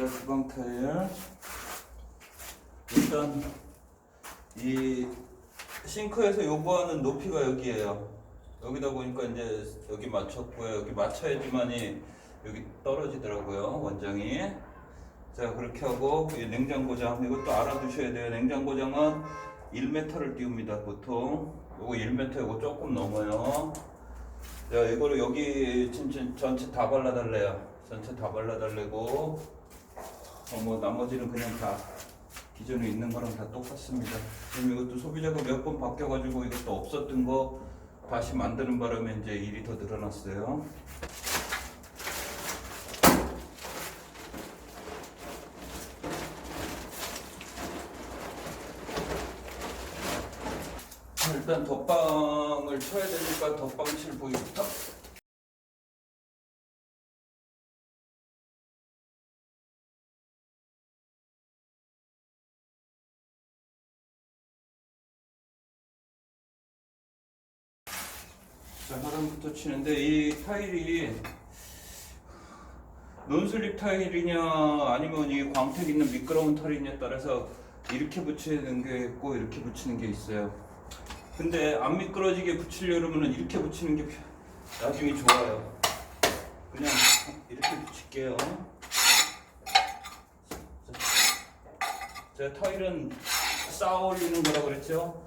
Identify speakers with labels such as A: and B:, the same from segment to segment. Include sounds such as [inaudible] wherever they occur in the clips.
A: 자, 주방 타일. 일단 이 싱크에서 요구하는 높이가 여기에요. 여기다 보니까 이제 여기 맞췄고요. 여기 맞춰야지만이 여기 떨어지더라고요. 원장이. 자 그렇게 하고 이 냉장고장 이것도 알아두셔야 돼요. 냉장고장은 1m를 띄웁니다. 보통 요거 1m 이거 조금 넘어요. 자 이거를 여기 전체 다 발라달래요. 전체 다 발라달래고 어, 뭐 나머지는 그냥 다 기존에 있는 거랑 다 똑같습니다. 지금 이것도 소비자가 몇 번 바뀌어가지고 이것도 없었던 거 다시 만드는 바람에 이제 일이 더 늘어났어요. 일단 덧방을 쳐야 되니까 덧방칠 보이부터 자 하단부터 치는데 이 타일이 논슬립 타일이냐 아니면 이 광택 있는 미끄러운 타일이냐에 따라서 이렇게 붙이는 게 있고 이렇게 붙이는 게 있어요. 근데 안 미끄러지게 붙이려면은 이렇게 붙이는 게 나중에 좋아요. 그냥 이렇게 붙일게요. 제 타일은 쌓아 올리는 거라 그랬죠?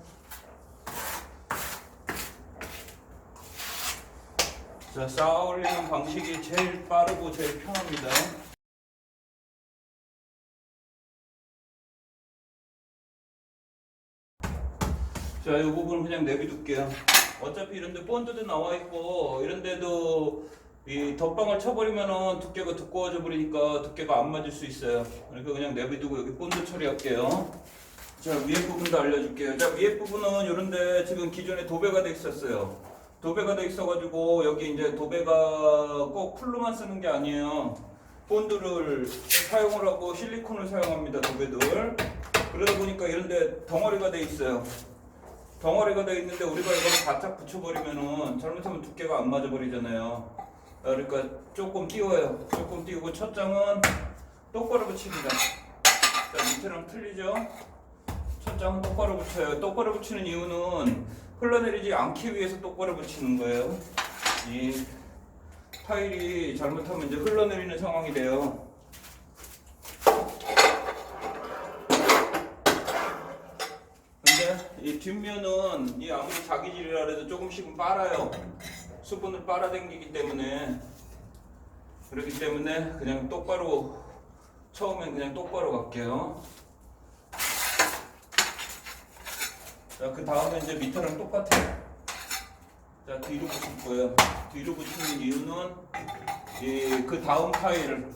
A: 자, 쌓아 올리는 방식이 제일 빠르고 제일 편합니다. 자, 이 부분은 그냥 내비둘게요. 어차피 이런데 본드도 나와 있고 이런데도 이 덧방을 쳐버리면은 두께가 두꺼워져 버리니까 두께가 안 맞을 수 있어요. 그러니까 그냥 내비두고 여기 본드 처리할게요. 자, 위에 부분도 알려줄게요. 자, 위에 부분은 이런데 지금 기존에 도배가 돼 있었어요. 도배가 돼 있어가지고 여기 이제 도배가 꼭 풀로만 쓰는 게 아니에요. 본드를 사용을 하고 실리콘을 사용합니다. 도배들. 그러다 보니까 이런데 덩어리가 돼 있어요. 덩어리가 돼 있는데 우리가 이걸 바짝 붙여버리면은 잘못하면 두께가 안 맞아 버리잖아요. 그러니까 조금 띄워요. 조금 띄우고 첫 장은 똑바로 붙입니다. 자 밑에랑 틀리죠? 첫 장은 똑바로 붙여요. 똑바로 붙이는 이유는 흘러내리지 않기 위해서 똑바로 붙이는 거예요. 이 타일이 잘못하면 이제 흘러내리는 상황이 돼요. 근데 이 뒷면은 이 아무리 자기질이라 해도 조금씩은 빨아요. 수분을 빨아당기기 때문에 그렇기 때문에 그냥 똑바로 처음엔 그냥 똑바로 갈게요. 자, 그 다음에 이제 밑에랑 똑같아요. 자, 뒤로 붙일 거예요. 뒤로 붙이는 이유는 이그 다음 타일을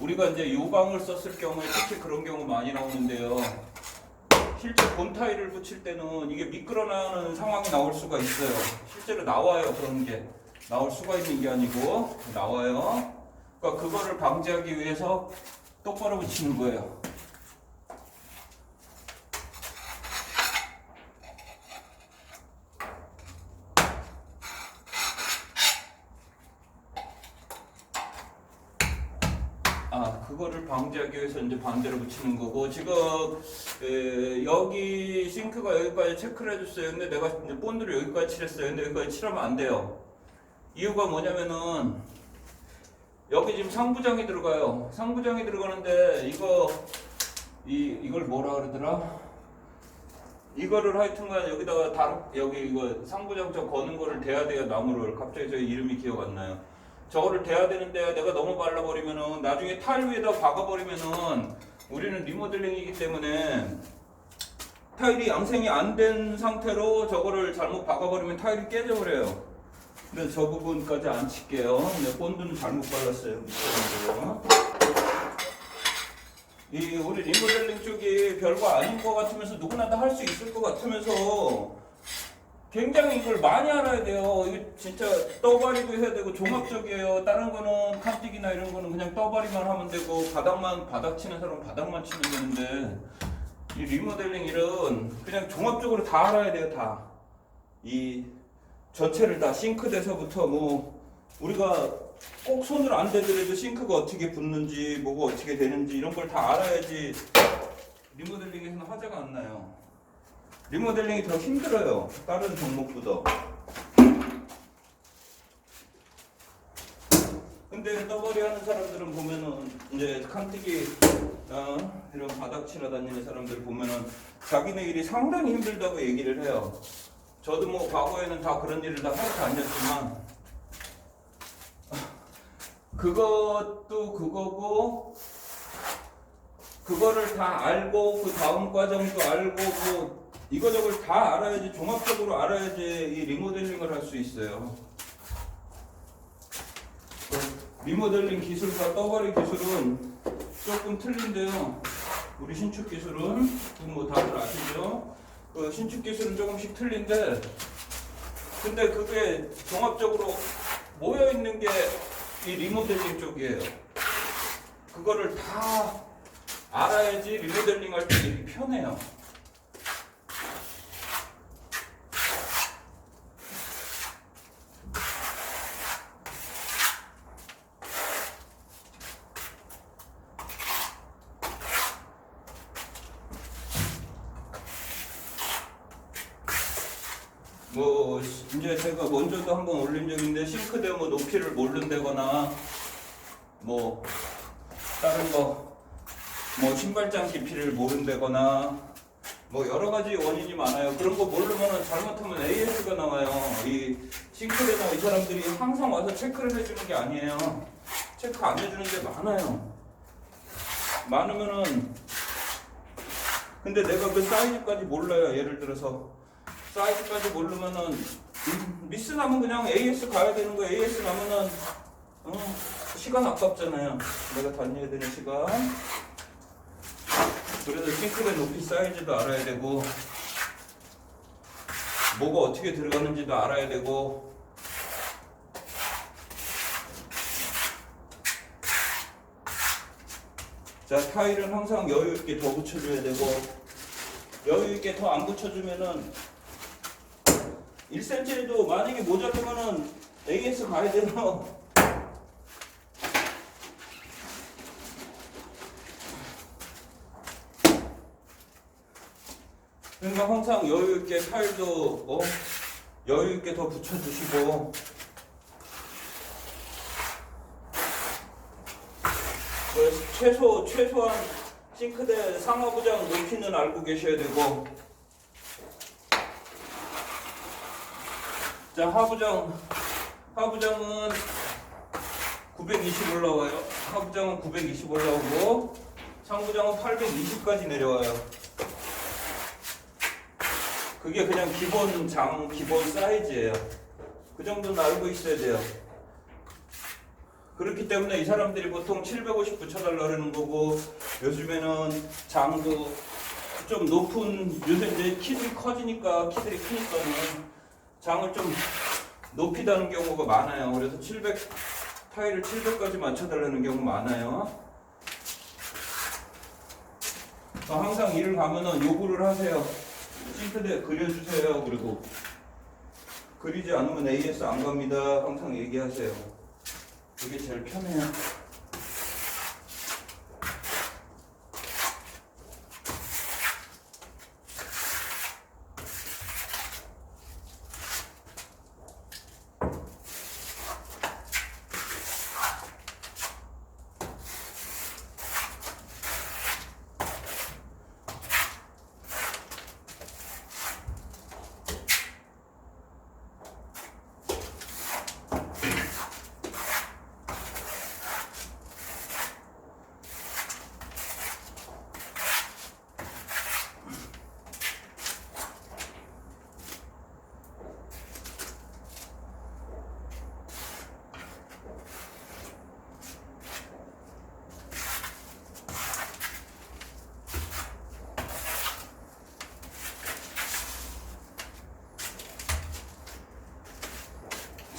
A: 우리가 이제 요강을 썼을 경우에 특히 그런 경우 많이 나오는데요. 실제 본 타일을 붙일 때는 이게 미끄러나는 상황이 나올 수가 있어요. 실제로 나와요 그런 게 나올 수가 있는 게 아니고 나와요. 그러니까 그거를 방지하기 위해서 똑바로 붙이는 거예요. 아 그거를 방지하기 위해서 이제 반대로 붙이는 거고 지금 에, 여기 싱크가 여기까지 체크를 해줬어요. 근데 내가 이제 본드를 여기까지 칠했어요. 근데 여기까지 칠하면 안 돼요. 이유가 뭐냐면은 여기 지금 상부장이 들어가요. 상부장이 들어가는데 이거 이 이걸 뭐라 그러더라? 이거를 하여튼간 여기다가 다 여기 이거 상부장 저 거는 거를 대야 돼요 나무를 갑자기 저 이름이 기억 안 나요. 저거를 대야 되는데 내가 너무 발라버리면은 나중에 타일 위에다 박아버리면은 우리는 리모델링이기 때문에 타일이 양생이 안 된 상태로 저거를 잘못 박아버리면 타일이 깨져버려요. 근데 저 부분까지 안 칠게요. 근데 본드는 잘못 발랐어요. 이 우리 리모델링 쪽이 별거 아닌 것 같으면서 누구나 다 할 수 있을 것 같으면서 굉장히 이걸 많이 알아야 돼요. 이거 진짜 떠바리도 해야 되고 종합적이에요. 다른 거는 칸틱이나 이런 거는 그냥 떠바리만 하면 되고 바닥만 바닥 치는 사람은 바닥만 치면 되는데 이 리모델링 일은 그냥 종합적으로 다 알아야 돼요. 다. 이 전체를 다 싱크대서부터 뭐 우리가 꼭 손을 안 대더라도 싱크가 어떻게 붙는지 뭐가 어떻게 되는지 이런 걸 다 알아야지 리모델링에서는 화제가 안 나요. 리모델링이 더 힘들어요. 다른 종목보다. 근데 떠벌이 하는 사람들은 보면은 이제 칸뜨기 어, 이런 바닥 칠하 다니는 사람들 보면은 자기네 일이 상당히 힘들다고 얘기를 해요. 저도 뭐 과거에는 다 그런 일을 다 하고 다녔지만 그것도 그거고 그거를 다 알고 그 다음 과정도 알고 뭐 이거저걸 다 알아야지 종합적으로 알아야지 이 리모델링을 할 수 있어요. 그 리모델링 기술과 떠버리 기술은 조금 틀린데요. 우리 신축 기술은 뭐 다들 아시죠? 그 신축 기술은 조금씩 틀린데 근데 그게 종합적으로 모여 있는 게 이 리모델링 쪽이에요. 그거를 다 알아야지 리모델링 할 때 일이 편해요. 뭐 이제 제가 올린 적인데 싱크대 뭐 높이를 모른다거나 뭐 다른 거 뭐 신발장 깊이를 모른다거나 뭐 여러 가지 원인이 많아요. 그런 거 모르면 잘못하면 AS가 나와요. 이 싱크대나 이 사람들이 항상 와서 체크를 해주는 게 아니에요. 체크 안 해주는 게 많아요. 많으면은 근데 내가 그 사이즈까지 몰라요. 예를 들어서 사이즈까지 모르면은 음, 미스 나면 그냥 AS 가야 되는 거 AS 나면은 어, 시간 아깝잖아요. 내가 다녀야 되는 시간. 그래서 싱크대 높이 사이즈도 알아야 되고 뭐가 어떻게 들어가는지도 알아야 되고 자 타일은 항상 여유 있게 더 붙여줘야 되고 여유 있게 더 안 붙여주면은 1cm도 만약에 모자르면은 AS 가야 돼요. 그러니까 항상 여유 있게 타일도 어, 여유 있게 더 붙여주시고. 그 최소 최소한 싱크대 상하부장 높이는 알고 계셔야 되고 자 하부장 하부장은 920 올라와요. 하부장은 920 올라오고 상부장은 820까지 내려와요. 그게 그냥 기본 장 기본 사이즈예요. 그 정도는 알고 있어야 돼요. 그렇기 때문에 이 사람들이 보통 750 붙여달라 그러는 거고 요즘에는 장도 좀 높은 요새 이제 키들이 커지니까 키들이 크니까는 장을 좀 높이 다는 경우가 많아요. 그래서 700 타일을 700까지 맞춰달라는 경우 많아요. 어, 항상 일을 가면은 요구를 하세요. 싱크대 그려주세요. 그리고 그리지 않으면 AS 안 갑니다. 항상 얘기하세요. 그게 제일 편해요.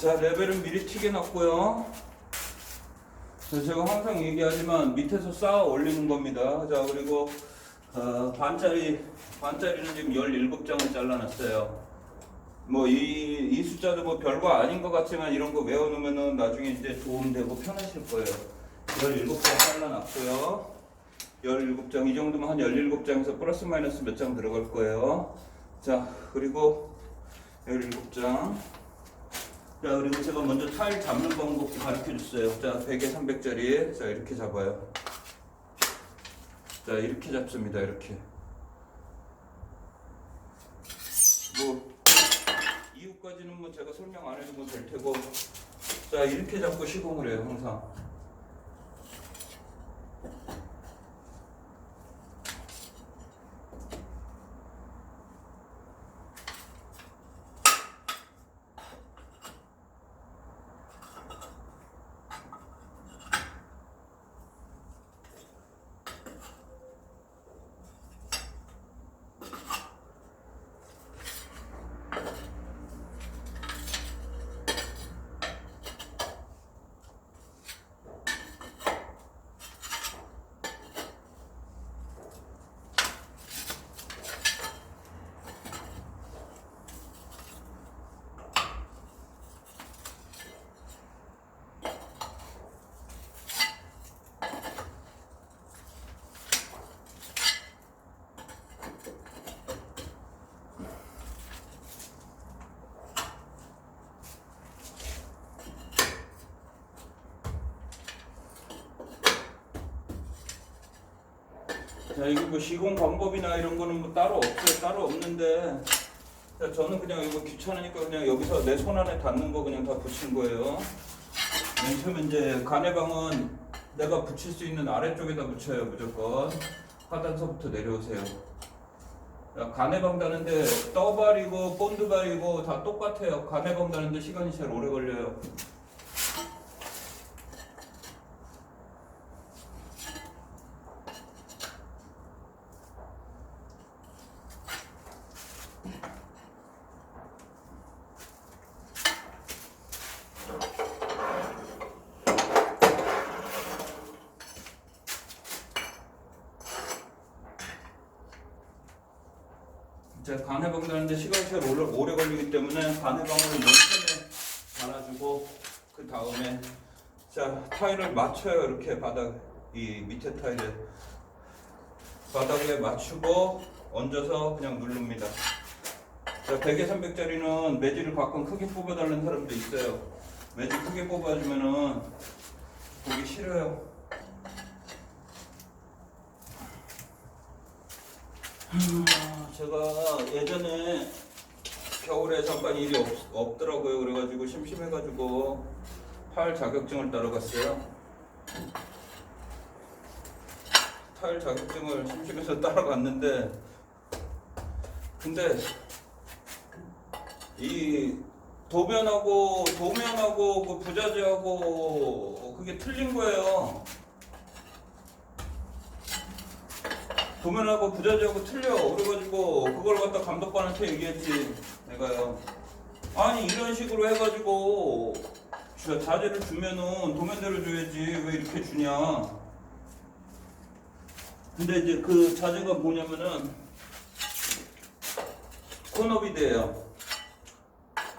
A: 자 레벨은 미리 튀게 놨고요. 자, 제가 항상 얘기하지만 밑에서 쌓아 올리는 겁니다. 자 그리고 어, 반짜리 반짜리는 지금 17장을 잘라놨어요. 뭐이 이 숫자도 뭐 별거 아닌 것 같지만 이런 거 외워놓으면은 나중에 이제 도움되고 편하실 거예요. 17장 잘라놨고요. 17장 이 정도면 한 17장에서 플러스 마이너스 몇 장 들어갈 거예요. 자 그리고 17장 자 그리고 제가 먼저 타일 잡는 방법 가르쳐 줬어요. 자 100에 300짜리 자 이렇게 잡아요. 자 이렇게 잡습니다. 이렇게 뭐 이후까지는 뭐 제가 설명 안 해도 뭐될 테고 자 이렇게 잡고 시공을 해요 항상. 자 이거 뭐 시공 방법이나 이런 거는 뭐 따로 없어요 따로 없는데. 자 저는 그냥 이거 귀찮으니까 그냥 여기서 내 손 안에 닿는 거 그냥 다 붙인 거예요. 맨 처음에 이제 가내방은 내가 붙일 수 있는 아래쪽에다 붙여요 무조건. 하단서부터 내려오세요. 자, 가내방 다는데 떠발이고 본드발이고 다 똑같아요. 가내방 다는데 시간이 제일 오래 걸려요 자, 간해방 다는데 시간이 제일 오래, 오래 걸리기 때문에 간해방을 맨 처음에 달아주고 그 다음에 자 타일을 맞춰요 이렇게 바닥 이 밑에 타일에 바닥에 맞추고 얹어서 그냥 누릅니다. 자 100에 300짜리는 매질을 가끔 크게 뽑아달라는 사람도 있어요. 매질 크게 뽑아주면은 보기 싫어요. 제가 예전에 겨울에 잠깐 일이 없, 없더라고요. 그래가지고 심심해가지고 타일 자격증을 따러 갔어요. 타일 자격증을 심심해서 따러 갔는데 근데 이 도면하고 도면하고 그 부자재하고 그게 틀린 거예요. 도면하고 부자재하고 틀려. 그래가지고 그걸 갖다 감독관한테 얘기했지. 내가요 아니 이런 식으로 해가지고 자- 자재를 주면은 도면대로 줘야지. 왜 이렇게 주냐. 근데 이제 그 자재가 뭐냐면은 코너비드예요.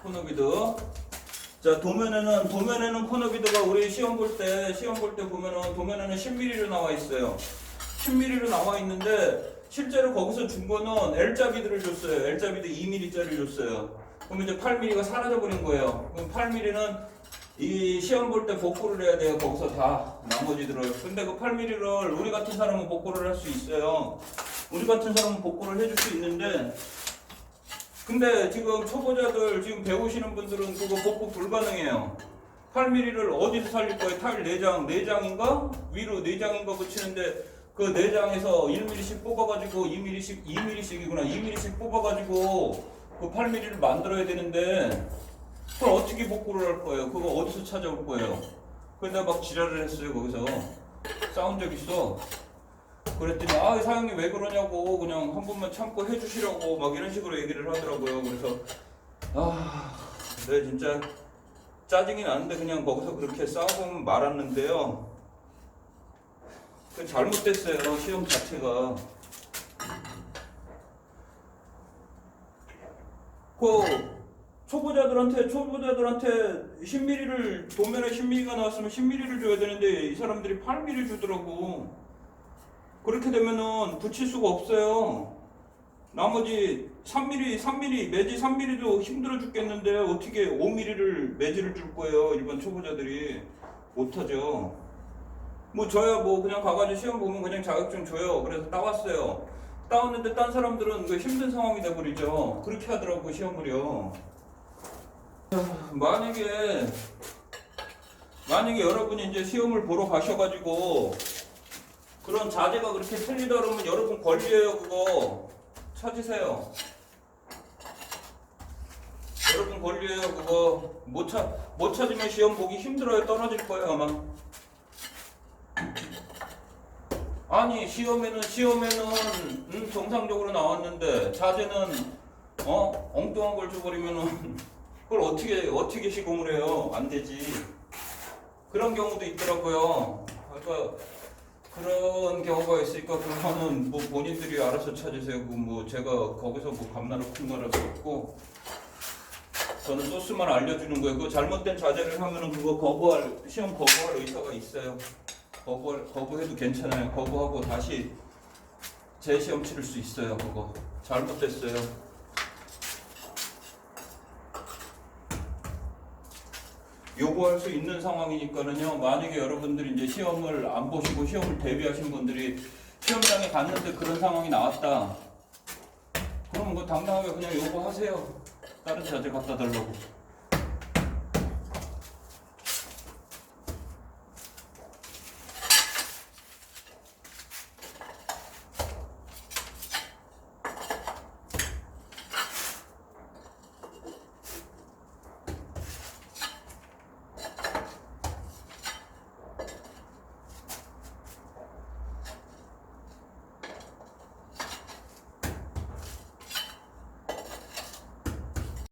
A: 코너비드. 자 도면에는 도면에는 코너비드가 우리 시험 볼 때 시험 볼 때 보면은 도면에는 10mm로 나와 있어요 10mm로 나와 있는데 실제로 거기서 준 거는 L자비드를 줬어요. L자비드 2mm짜리를 줬어요. 그럼 이제 8mm가 사라져 버린 거예요. 그럼 8mm는 이 시험 볼 때 복구를 해야 돼요. 거기서 다 나머지들을. 근데 그 8mm를 우리 같은 사람은 복구를 할 수 있어요. 우리 같은 사람은 복구를 해줄 수 있는데 근데 지금 초보자들 지금 배우시는 분들은 그거 복구 불가능해요. 8mm를 어디서 살릴 거예요? 타일 4장, 4장인가? 위로 4장인가 붙이는데 그 4장에서 1mm씩 뽑아가지고 2mm씩, 2mm씩이구나. 2mm씩 뽑아가지고 그 8mm를 만들어야 되는데 그걸 어떻게 복구를 할 거예요? 그거 어디서 찾아올 거예요? 근데 막 지랄을 했어요, 거기서. 싸운 적 있어. 그랬더니 아 사장님 왜 그러냐고 그냥 한 번만 참고 해주시라고 막 이런 식으로 얘기를 하더라고요. 그래서 아, 네 진짜 짜증이 나는데 그냥 거기서 그렇게 싸우고 말았는데요. 그 잘못됐어요 시험 자체가. 그 초보자들한테 초보자들한테 10mm를 도면에 10mm가 나왔으면 10mm를 줘야 되는데 이 사람들이 8mm 주더라고. 그렇게 되면은 붙일 수가 없어요. 나머지 3mm, 3mm, 매지 3mm도 힘들어 죽겠는데 어떻게 5mm를 매지를 줄 거예요? 일반 초보자들이 못하죠. 뭐 저야 뭐 그냥 가가지고 시험 보면 그냥 자격증 줘요. 그래서 따왔어요. 따왔는데 딴 사람들은 그 힘든 상황이 돼버리죠. 그렇게 하더라고 시험을요. 만약에 만약에 여러분이 이제 시험을 보러 가셔가지고 그런 자재가 그렇게 틀리다 그러면 여러분 권리예요 그거 찾으세요. 여러분 권리예요 그거 못 찾 못 찾으면 시험 보기 힘들어요 떨어질 거예요 아마. 아니 시험에는 시험에는 음, 정상적으로 나왔는데 자재는 어 엉뚱한 걸 줘버리면은 [laughs] 그걸 어떻게 어떻게 시공을 해요? 안 되지. 그런 경우도 있더라고요. 그러니까 그런 경우가 있으니까 그거는 뭐 본인들이 알아서 찾으세요. 그뭐 제가 거기서 뭐 감나라 푼거라도 없고 저는 소스만 알려주는 거예요. 그 잘못된 자재를 하면은 그거 거부할 시험 거부할 의사가 있어요. 거부 거부해도 괜찮아요. 거부하고 다시 재시험 치를 수 있어요. 그거 잘못됐어요. 요구할 수 있는 상황이니까는요. 만약에 여러분들이 이제 시험을 안 보시고 시험을 대비하신 분들이 시험장에 갔는데 그런 상황이 나왔다. 그럼 뭐 당당하게 그냥 요구하세요. 다른 자재 갖다 달라고.